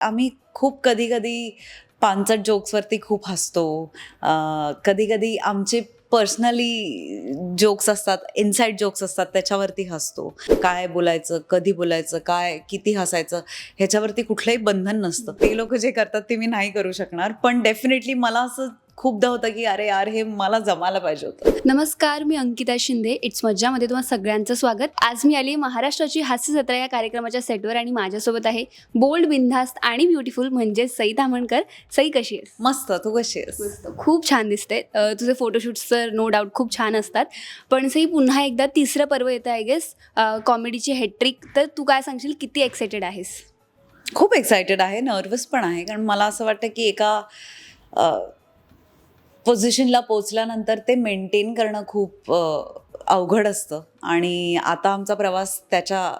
आम्ही खूप कधी कधी पानचट जोक्सवरती खूप हसतो. कधी कधी आमचे पर्सनली जोक्स असतात इनसाईड जोक्स असतात त्याच्यावरती हसतो. काय बोलायचं कधी बोलायचं काय किती हसायचं ह्याच्यावरती कुठलंही बंधन नसतं. ते लोक जे करतात ते मी नाही करू शकणार. पण डेफिनेटली मला असं खूपदा होतं की अरे यार हे मला जमायला पाहिजे होतं. नमस्कार मी अंकिता शिंदे. इट्स मज्जामध्ये तुम्हाला सगळ्यांचं स्वागत. आज मी आली महाराष्ट्राची हास्य जत्रा या कार्यक्रमाच्या सेटवर आणि माझ्यासोबत आहे बोल्ड बिनधास्त आणि ब्युटिफुल म्हणजे सई तामणकर सई कशी आहेस? मस्त. तू कशी आहेस? मस्त. खूप छान दिसते. अ, तुझे फोटोशूट्स तर नो डाऊट खूप छान असतात. पण सई पुन्हा एकदा तिसरं पर्व येतं आय गेस कॉमेडीची हॅट्रिक तर तू काय सांगशील? किती एक्सायटेड आहेस? खूप एक्सायटेड आहे. नर्वस पण आहे. कारण मला असं वाटतं की एका पोझिशनला पोचल्यानंतर ते मेंटेन करणं खूप अवघड असतं. आणि आता आमचा प्रवास त्याच्या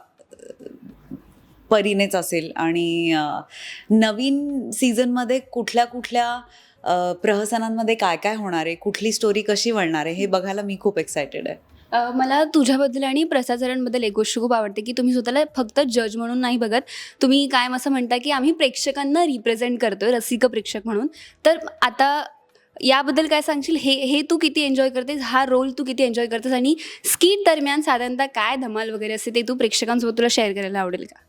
परीनेच असेल. आणि नवीन सीझनमध्ये कुठल्या कुठल्या प्रहसनांमध्ये काय काय होणार आहे? कुठली स्टोरी कशी वळणार आहे? हे बघायला मी खूप एक्सायटेड आहे. मला तुझ्याबद्दल आणि प्रसाचारांबद्दल एक गोष्ट खूप आवडते की तुम्ही स्वतःला फक्त जज म्हणून नाही बघत. तुम्ही कायम असं म्हणता की आम्ही प्रेक्षकांना रिप्रेझेंट करतोय रसिक प्रेक्षक म्हणून. तर आता याबद्दल काय सांगशील? हे हे तू किती एन्जॉय करतेस? हा रोल तू किती एन्जॉय करतेस? आणि स्किट दरम्यान साधारणतः काय धमाल वगैरे असते ते तू प्रेक्षकांसोबत तुला शेअर करायला आवडेल का?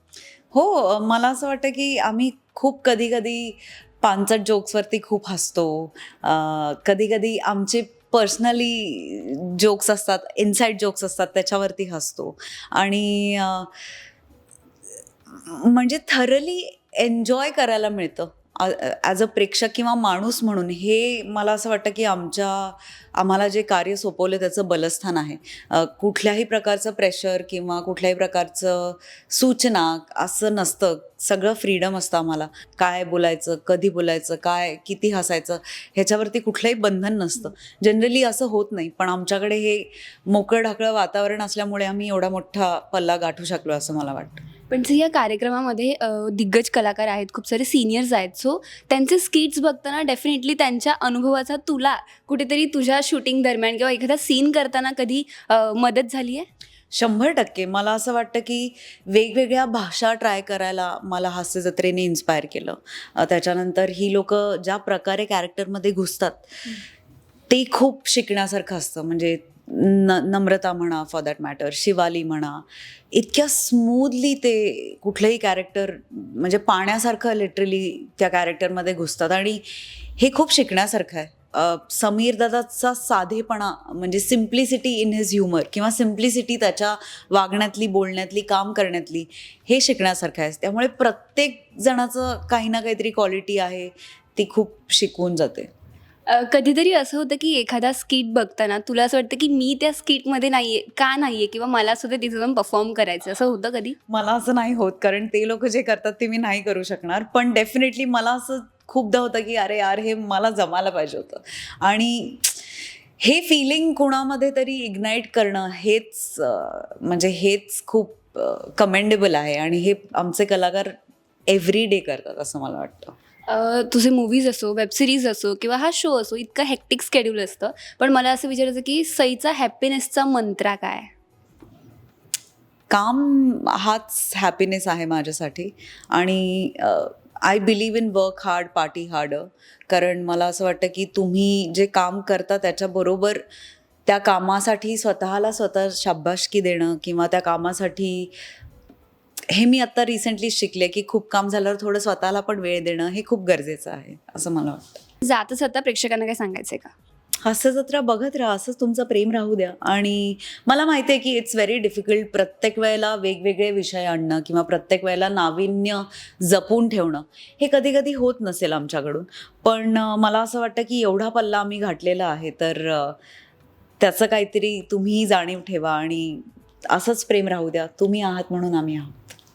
हो मला असं वाटतं की आम्ही खूप कधी कधी पानचट जोक्सवरती खूप हसतो. कधी कधी आमचे पर्सनली जोक्स असतात इनसाईड जोक्स असतात त्याच्यावरती हसतो. आणि म्हणजे थरली एन्जॉय करायला मिळतं. ॲज अ प्रेक्षक किंवा माणूस म्हणून हे मला असं वाटतं की आमच्या आम्हाला जे कार्य सोपवलं त्याचं बलस्थान आहे. कुठल्याही प्रकारचं प्रेशर किंवा कुठल्याही प्रकारचं सूचना असं नसतं. सगळं फ्रीडम असतं आम्हाला. काय बोलायचं कधी बोलायचं काय किती हसायचं ह्याच्यावरती कुठलंही बंधन नसतं. जनरली असं होत नाही. पण आमच्याकडे हे मोकळं ढाकळं वातावरण असल्यामुळे आम्ही एवढा मोठा पल्ला गाठू शकलो असं मला वाटतं. पण या कार्यक्रमामध्ये दिग्गज कलाकार आहेत खूप सारे सिनियर्स आहेत. सो त्यांचे स्किट्स बघताना डेफिनेटली त्यांच्या अनुभवाचा तुला कुठेतरी तुझ्या शूटिंग दरम्यान किंवा एखादा सीन करताना कधी मदत झाली आहे? शंभर टक्के. मला असं वाटतं की वेगवेगळ्या भाषा ट्राय करायला मला हास्य जत्रेने इन्स्पायर केलं त्याच्यानंतर ही लोक ज्या प्रकारे कॅरेक्टरमध्ये घुसतात ते खूप शिकण्यासारखं असतं. म्हणजे न नम्रता म्हणा फॉर दॅट मॅटर शिवाली म्हणा इतक्या स्मूदली ते कुठलंही कॅरेक्टर म्हणजे पाण्यासारखं लिटरली त्या कॅरेक्टरमध्ये घुसतात. आणि हे खूप शिकण्यासारखं आहे. समीर दादाचा साधेपणा म्हणजे सिम्प्लिसिटी इन हिज ह्युमर किंवा सिम्प्लिसिटी त्याच्या वागण्यातली बोलण्यातली काम करण्यातली हे शिकण्यासारखं आहे. त्यामुळे प्रत्येक जणाचं काही ना काहीतरी क्वालिटी आहे ती खूप शिकवून जाते. अ, कधीतरी असं होतं की एखादा स्किट बघताना तुला असं वाटतं की मी त्या स्किटमध्ये नाही आहे का नाही आहे किंवा मला सुद्धा तिथे जाऊन परफॉर्म करायचं असं होतं कधी? मला असं नाही होत कारण ते लोक जे करतात ते मी नाही करू शकणार. पण डेफिनेटली मला असं खूपदा होतं की अरे यार हे मला जमायला पाहिजे होतं. आणि हे फिलिंग कोणामध्ये तरी इग्नाईट करणं हेच अं, म्हणजे हेच खूप कमेंडेबल आहे. आणि हे आमचे कलाकार एव्हरी डे करतात असं मला वाटतं. तुझे मूवीज असो वेब सिरीज असो किंवा हा शो असो इतकं हेक्टिक स्केड्यूल असतं. पण मला असं विचारायचं की सईचा हॅपीनेसचा मंत्रा काय? काम हाच हॅपीनेस आहे माझ्यासाठी. आणि I believe in work hard party hard कारण मला असं वाटतं की तुम्ही जे काम करता त्याच्याबरोबर त्या कामासाठी स्वतःला स्वतः शाबाशकी देणं किंवा त्या कामासाठी हे मी आत्ता रिसेंटली शिकले की खूप काम झाल्यावर थोडं स्वतःला पण वेळ देणं हे खूप गरजेचं आहे असं मला वाटतं. जाता जाता प्रेक्षकांना काय सांगायचं आहे का? हास्य जत्रा बघत राहा असंच तुमचं प्रेम राहू द्या. आणि मला माहिती आहे की इट्स व्हेरी डिफिकल्ट प्रत्येक वेळेला वेगवेगळे विषय आणणं किंवा प्रत्येक वेळेला नाविन्य जपून ठेवणं हे कधी कधी होत नसेल आमच्याकडून. पण मला असं वाटतं की एवढा पल्ला आम्ही घातलेला आहे तर अं, त्याचं काहीतरी तुम्हीही जाणीव ठेवा आणि असंच प्रेम राहू द्या. तुम्ही आहात म्हणून आम्ही आहोत.